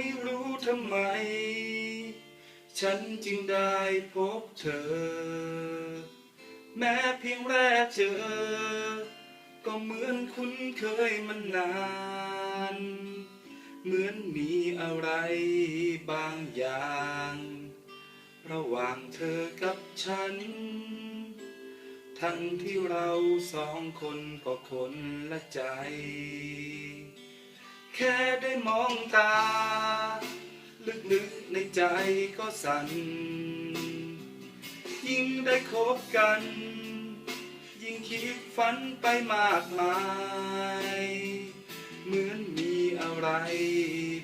ไม่รู้ทำไม ฉันจึงได้พบเธอ แม้เพียงแรกเจอ ก็เหมือนคุ้นเคยมันนาน เหมือนมีอะไรบางอย่าง ระหว่างเธอกับฉัน ทั้งที่เราสองคนก็คนละใจ แค่ได้มองตา ลึกๆในใจก็สั่น ยิ่งได้คบกัน ยิ่งคิดฝันไปมากมาย เหมือนมีอะไร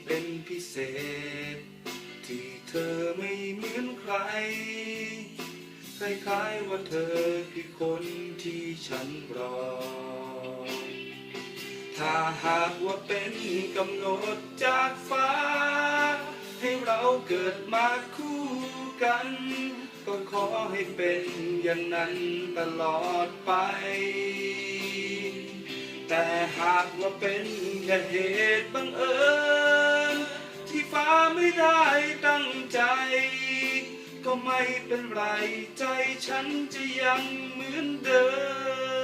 เป็นพิเศษ ที่เธอไม่เหมือนใคร คล้ายๆว่าเธอคือคนที่ฉันรอ ถ้าหากว่าเป็นกำหนดจากฟ้า ให้เราเกิดมาคู่กัน ก็ขอให้เป็นอย่างนั้นตลอดไป แต่หากว่าเป็นแค่เหตุบังเอิญที่ฟ้าไม่ได้ตั้งใจ ก็ไม่เป็นไรใจฉันจะยังเหมือนเดิม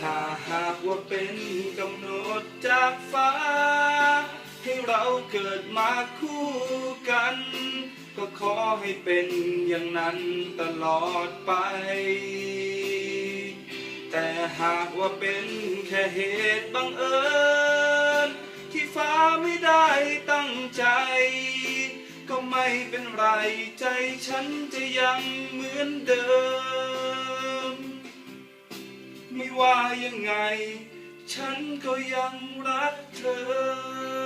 ถ้าหากว่าเป็นกำหนดจากฟ้า ให้เราเกิดมาคู่กัน ก็ขอให้เป็นอย่างนั้นตลอดไป แต่หากว่าเป็นแค่เหตุบังเอิญ ที่ฟ้าไม่ได้ตั้งใจ ก็ไม่เป็นไรใจฉันจะยังเหมือนเดิม ไม่ว่ายังไง ฉันก็ยังรักเธอ